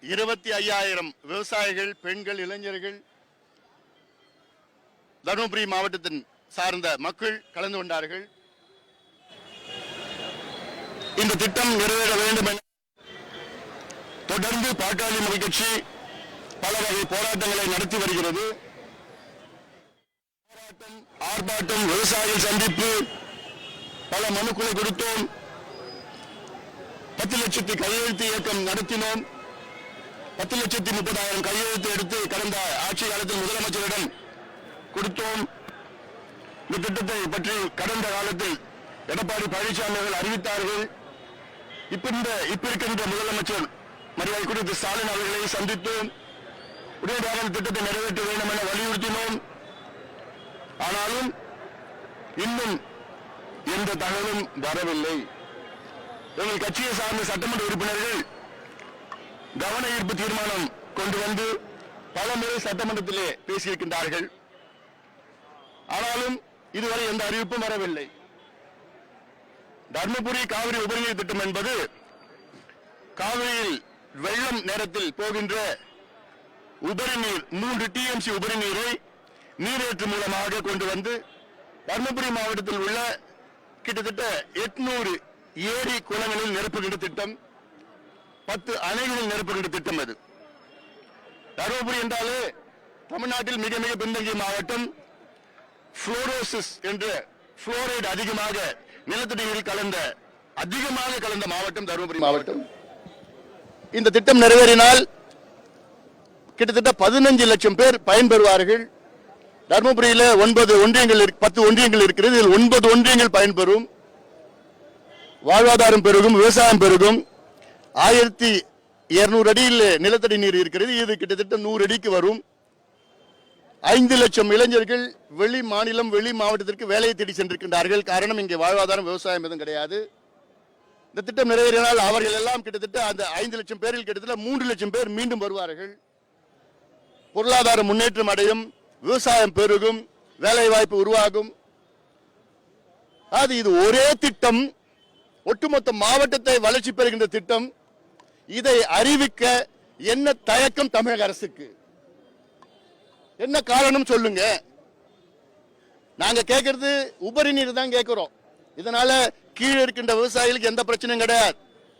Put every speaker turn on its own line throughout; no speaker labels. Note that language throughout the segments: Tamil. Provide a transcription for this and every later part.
இருபத்தி ஐயாயிரம் விவசாயிகள் பெண்கள் இளைஞர்கள் தருமபுரி மாவட்டத்தின் சார்ந்த மக்கள் கலந்து கொண்டார்கள். இந்த திட்டம் நிறைவேற வேண்டும் என தொடர்ந்து பாட்டாளி மொழி கட்சி பல வகை போராட்டங்களை நடத்தி வருகிறது. போராட்டம் ஆர்ப்பாட்டம் விவசாயிகள் சந்திப்பு பல மனுக்களை கொடுத்தோம். பத்து லட்சத்து கையெழுத்து இயக்கம் நடத்தினோம். பத்து லட்சத்தி முப்பதாயிரம் கையெழுத்து எடுத்து கடந்த ஆட்சி காலத்தில் முதலமைச்சரிடம் கொடுத்தோம். இந்த திட்டத்தை பற்றி கடந்த காலத்தில் எடப்பாடி பழனிசாமி அவர்கள் அறிவித்தார்கள். இப்ப இந்த இப்ப இருக்கின்ற முதலமைச்சர் மரியாதைக்குரிய திரு ஸ்டாலின் அவர்களை சந்தித்தோம். உடனடியாக இந்த திட்டத்தை நிறைவேற்ற வேண்டும் என வலியுறுத்தினோம். ஆனாலும் இன்னும் எந்த தகவலும் வரவில்லை. எங்கள் கட்சியை சார்ந்த சட்டமன்ற உறுப்பினர்கள் கவன ஈர்ப்பு தீர்மானம் கொண்டு வந்து பல முறை சட்டமன்றத்திலே பேசியிருக்கின்றார்கள். ஆனாலும் இதுவரை எந்த அறிவிப்பும் வரவில்லை. தர்மபுரி காவிரி உபரிநீர் திட்டம் என்பது காவிரியில் வெள்ளம் நேரத்தில் போகின்ற உபரிநீர் மூன்று டிஎம்சி உபரி நீரை நீரேற்று மூலமாக கொண்டு வந்து தர்மபுரி மாவட்டத்தில் உள்ள கிட்டத்தட்ட எட்நூறு ஏரி குளங்களில் நிரப்புகின்ற திட்டம். பத்து அணைகளில் நிரப்புகின்ற திட்டம் அது. தருமபுரி என்றாலே தமிழ்நாட்டில் மிக மிக பின்தங்கிய மாவட்டம் புளோரோசிஸ் என்ற புளோரைடு அதிகமாக நிலத்தடி கலந்த அதிகமாக கலந்த மாவட்டம் தருமபுரி மாவட்டம். இந்த திட்டம் நிறைவேறினால் கிட்டத்தட்ட பதினஞ்சு லட்சம் பேர் பயன்பெறுவார்கள். தருமபுரியில் ஒன்பது ஒன்றியங்கள் பத்து ஒன்றியங்கள் இருக்கிறது. இதில் ஒன்பது ஒன்றியங்கள் பயன்பெறும். வாழ்வாதாரம் பெருகும் விவசாயம் பெருகும். ஆயிரத்தி இருநூறு அடியில் நிலத்தடி நீர் இருக்கிறது. இது கிட்டத்தட்ட நூறு அடிக்கு வரும். ஐந்து லட்சம் இளைஞர்கள் வெளி மாநிலம் வெளி மாவட்டத்திற்கு வேலையை தேடி சென்றிருக்கின்றார்கள். காரணம் இங்கே வாழ்வாதாரம் விவசாயம் எதுவும் கிடையாது. இந்த திட்டம் நிறைவேறினால் அவர்கள் எல்லாம் கிட்டத்தட்ட அந்த ஐந்து லட்சம் பேரில் கிட்டத்தட்ட மூன்று லட்சம் பேர் மீண்டும் வருவார்கள். பொருளாதார முன்னேற்றம் அடையும். விவசாயம் பெருகும். வேலை வாய்ப்பு உருவாகும். அது இது ஒரே திட்டம். ஒட்டுமொத்த மாவட்டத்தை வளர்ச்சி பெறுகின்ற திட்டம். இதை அறிவிக்க என்ன தயக்கம் தமிழக அரசுக்கு? என்ன காரணம் சொல்லுங்க. நாங்க கேட்கறது உபரி நீர் தான் கேட்கிறோம் இதனால கீழே இருக்கின்ற விவசாயிகளுக்கு எந்த பிரச்சனையும் கிடையாது.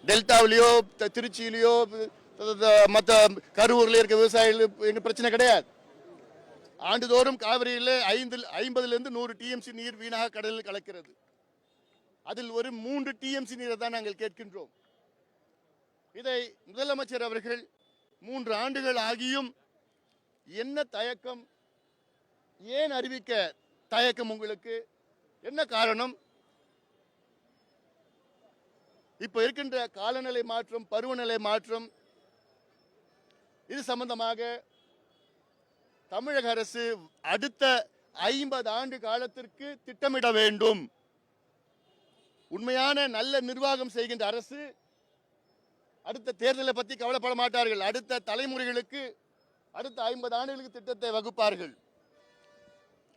டெல்டாவிலேயோ திருச்சியிலேயோ மற்ற த- கரூர்ல இருக்க விவசாயிகளுக்கு எங்க பிரச்சனை கிடையாது. ஆண்டுதோறும் காவிரியில் ஐந்து ஐம்பதுலேருந்து நூறு டிஎம்சி நீர் வீணாக கடலில் கலக்கிறது. அதில் ஒரு மூன்று டிஎம்சி நீரை தான் நாங்கள் கேட்கின்றோம். இதை முதலமைச்சர் அவர்கள் மூன்று ஆண்டுகள் ஆகியும் என்ன தயக்கம் ஏன் அறிவிக்க தயக்கம் உங்களுக்கு? என்ன காரணம்? இப்போ இருக்கின்ற காலநிலை மாற்றம் பருவநிலை மாற்றம் இது சம்பந்தமாக தமிழக அரசு அடுத்த ஐம்பது ஆண்டு காலத்திற்கு திட்டமிட வேண்டும். உண்மையான நல்ல நிர்வாகம் செய்கின்ற அரசு அடுத்த தேர்தலை பற்றி கவலைப்பட மாட்டார்கள். அடுத்த தலைமுறைகளுக்கு அடுத்த ஐம்பது ஆண்டுகளுக்கு திட்டத்தை வகுப்பார்கள்.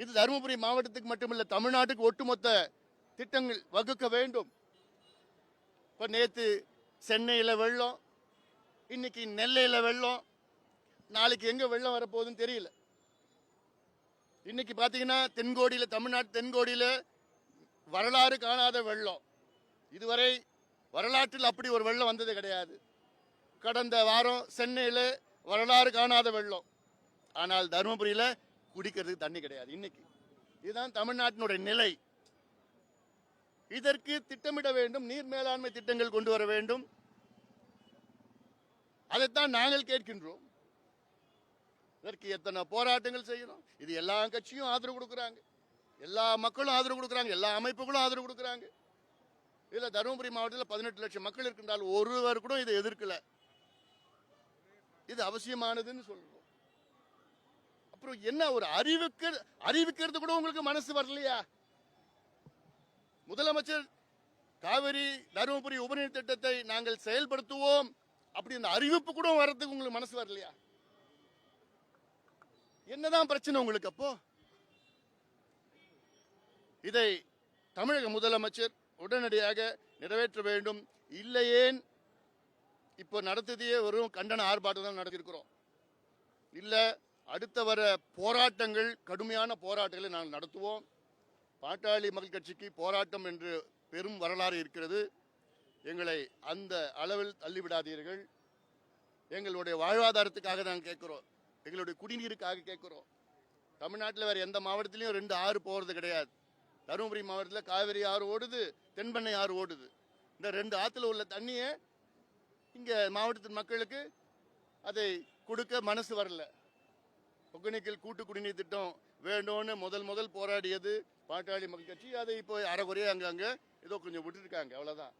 இது தருமபுரி மாவட்டத்துக்கு மட்டுமல்ல தமிழ்நாட்டுக்கு ஒட்டுமொத்த திட்டங்கள் வகுக்க வேண்டும். இப்போ நேற்று சென்னையில் வெள்ளம் இன்னைக்கு நெல்லையில் வெள்ளம் நாளைக்கு எங்கே வெள்ளம் வரப்போகுதுன்னு தெரியல. இன்னைக்கு பார்த்தீங்கன்னா தென்கோடியில் தமிழ்நாட்டு தென்கோடியில் வரலாறு காணாத வெள்ளம். இதுவரை வரலாற்றில் அப்படி ஒரு வெள்ளம் வந்தது கிடையாது. கடந்த வாரம் சென்னையில் வரலாறு காணாத வெள்ளம். ஆனால் தருமபுரியில் குடிக்கிறதுக்கு தண்ணி கிடையாது இன்னைக்கு. இதுதான் தமிழ்நாட்டினுடைய நிலை. இதற்கு திட்டமிட வேண்டும் நீர் மேலாண்மை திட்டங்கள் கொண்டு வர வேண்டும். அதைத்தான் நாங்கள் கேட்கின்றோம். இதற்கு எத்தனை போராட்டங்கள் செய்யணும்? இது எல்லா கட்சியும் ஆதரவு கொடுக்குறாங்க. எல்லா மக்களும் ஆதரவு கொடுக்குறாங்க. எல்லா அமைப்புகளும் ஆதரவு கொடுக்குறாங்க. இதில் தருமபுரி மாவட்டத்தில் பதினெட்டு லட்சம் மக்கள் இருக்கின்றால் ஒருவர் கூட இதை எதிர்க்கல. இது அவசியமானதுன்னு சொல்றோம். அப்புறம் என்ன ஒரு அறிவுக்கு அறிவிக்கிறது கூட உங்களுக்கு மனசு வரலையா? முதலமைச்சர் காவிரி தருமபுரி உபநீர் திட்டத்தை நாங்கள் செயல்படுத்துவோம் அப்படி இந்த அறிவிப்பு கூட வர்றதுக்கு உங்களுக்கு மனசு வரலையா? என்னதான் பிரச்சனை உங்களுக்கு அப்போ? இதை தமிழக முதலமைச்சர் உடனடியாக நிறைவேற்ற வேண்டும். இல்லையேன் இப்போ நடத்ததையே வெறும் கண்டன ஆர்ப்பாட்டம் தான் நடத்திருக்கிறோம். இல்லை அடுத்த வர போராட்டங்கள் கடுமையான போராட்டங்களை நாங்கள் நடத்துவோம். பாட்டாளி மக்கள் கட்சிக்கு போராட்டம் என்று பெரும் வரலாறு இருக்கிறது. எங்களை அந்த அளவில் தள்ளிவிடாதீர்கள். எங்களுடைய வாழ்வாதாரத்துக்காக நாங்கள் கேட்குறோம். எங்களுடைய குடிநீருக்காக கேட்குறோம். தமிழ்நாட்டில் வேற எந்த மாவட்டத்திலையும் ரெண்டு ஆறு போகிறது கிடையாது. தருமபுரி மாவட்டத்தில் காவிரி ஆறு ஓடுது தென்பெண்ணை ஆறு ஓடுது. இந்த ரெண்டு ஆற்றுல உள்ள தண்ணியை இங்கே மாவட்டத்தின் மக்களுக்கு அதை கொடுக்க மனசு வரல. ஒகேனிக்கல் கூட்டு குடிநீர் திட்டம் வேண்டும்னு முதல் முதல் போராடியது பாட்டாளி மக்கள் கட்சி. அதை இப்போ அறகுறையே அங்கங்கே ஏதோ கொஞ்சம் விட்டுருக்காங்க அவ்வளோதான்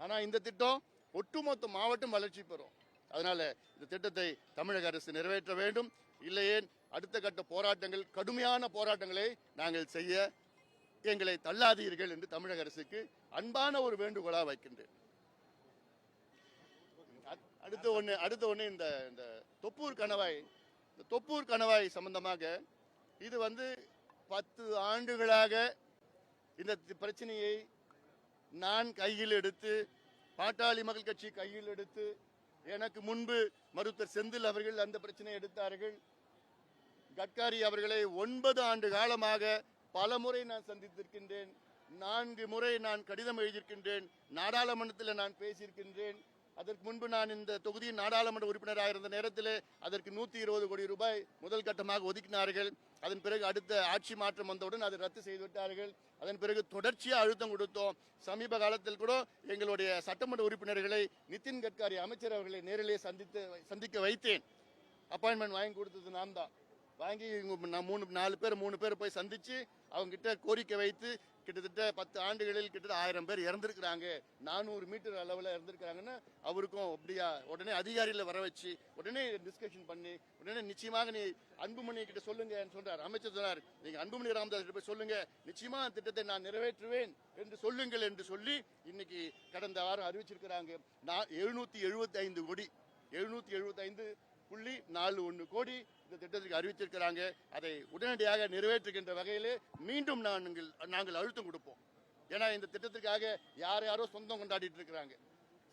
ஆனால் இந்த திட்டம் ஒட்டுமொத்த மாவட்டம் வளர்ச்சி பெறும். அதனால் இந்த திட்டத்தை தமிழக அரசு நிறைவேற்ற வேண்டும். இல்லையேன் அடுத்த கட்ட போராட்டங்கள் கடுமையான போராட்டங்களை நாங்கள் செய்ய எங்களை தள்ளாதீர்கள் என்று தமிழக அரசுக்கு அன்பான ஒரு வேண்டுகோளா வைக்கின்றேன். அடுத்த ஒன்று அடுத்த ஒன்று இந்த இந்த தொப்பூர் கணவாய் இந்த தொப்பூர் கணவாய் சம்பந்தமாக இது வந்து பத்து ஆண்டுகளாக இந்த பிரச்சனையை நான் கையில் எடுத்து பாட்டாளி மக்கள் கட்சி கையில் எடுத்து எனக்கு முன்பு மருத்துவர் செந்தில் அவர்கள் அந்த பிரச்சனையை எடுத்தார்கள். கட்காரி அவர்களை ஒன்பது ஆண்டு காலமாக பல முறை நான் சந்தித்திருக்கின்றேன். நான்கு முறை நான் கடிதம் எழுதியிருக்கின்றேன். நாடாளுமன்றத்தில் நான் பேசியிருக்கின்றேன். அதற்கு முன்பு நான் இந்த தொகுதியின் நாடாளுமன்ற உறுப்பினராக இருந்த நேரத்திலே அதற்கு நூத்தி இருபது கோடி ரூபாய் முதல் கட்டமாக ஒதுக்கினார்கள். அதன் பிறகு அடுத்த ஆட்சி மாற்றம் வந்தவுடன் அதை ரத்து செய்து விட்டார்கள். அதன் பிறகு தொடர்ச்சியாக அழுத்தம் கொடுத்தோம். சமீப காலத்தில் கூட எங்களுடைய சட்டமன்ற உறுப்பினர்களை நிதின் கட்காரி அமைச்சர் அவர்களை நேரிலே சந்தித்து சந்திக்க வைத்தேன். அப்பாயின்மெண்ட் வாங்கி கொடுத்தது நான் தான் வாங்கி இவங்க நான் மூணு நாலு பேர் மூணு பேர் போய் சந்திச்சு அவங்ககிட்ட கோரிக்கை வைத்து கிட்டத்தட்ட பத்து ஆண்டுகளில் கிட்டத்தட்ட ஆயிரம் பேர் இறந்துருக்கிறாங்க. நானூறு மீட்டர் அளவில் இறந்துருக்காங்கன்னு அவருக்கும் அப்படியா? உடனே அதிகாரியில் வர வச்சு உடனே டிஸ்கஷன் பண்ணி உடனே நிச்சயமாக நீ அன்புமணி கிட்ட சொல்லுங்கன்னு சொல்றார். அமைச்சர் சொன்னார் நீங்கள் அன்புமணி ராமதாஸ் கிட்ட போய் சொல்லுங்க. நிச்சயமா அந்த திட்டத்தை நான் நிறைவேற்றுவேன் என்று சொல்லுங்கள் என்று சொல்லி இன்னைக்கு கடந்த வாரம் அறிவிச்சிருக்கிறாங்க. நான் எழுநூற்றி எழுபத்தி ஐந்து கோடி எழுநூற்றி எழுபத்தி ஐந்து புள்ளி நாலு ஒன்று கோடி இந்த திட்டத்திற்கு அறிவித்திருக்கிறாங்க. அதை உடனடியாக நிறைவேற்றுகின்ற வகையிலே மீண்டும் நாங்கள் நாங்கள் அழுத்தம் கொடுப்போம். ஏன்னா இந்த திட்டத்திற்காக யார் யாரோ சொந்தம் கொண்டாடிட்டு இருக்கிறாங்க.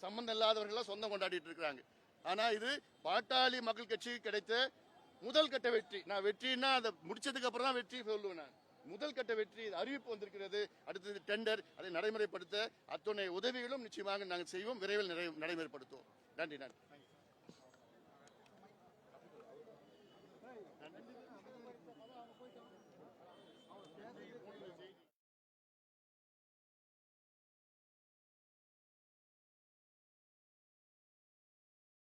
சம்பந்தம் இல்லாதவர்கள்லாம் சொந்தம் கொண்டாடிட்டு இருக்கிறாங்க. ஆனால் இது பாட்டாளி மக்கள் கட்சிக்கு கிடைத்த முதல் கட்ட வெற்றி. நான் வெற்றின்னா அதை முடிச்சதுக்கு அப்புறம் தான் வெற்றி சொல்லுவேன் நான். முதல் கட்ட வெற்றி அறிவிப்பு வந்திருக்கிறது. அடுத்தது டெண்டர் அதை நடைமுறைப்படுத்த அத்துணை உதவிகளும் நிச்சயமாக நாங்கள் செய்வோம். விரைவில் நடைமுறைப்படுத்துவோம். நன்றி நன்றி. கண்டிப்பாக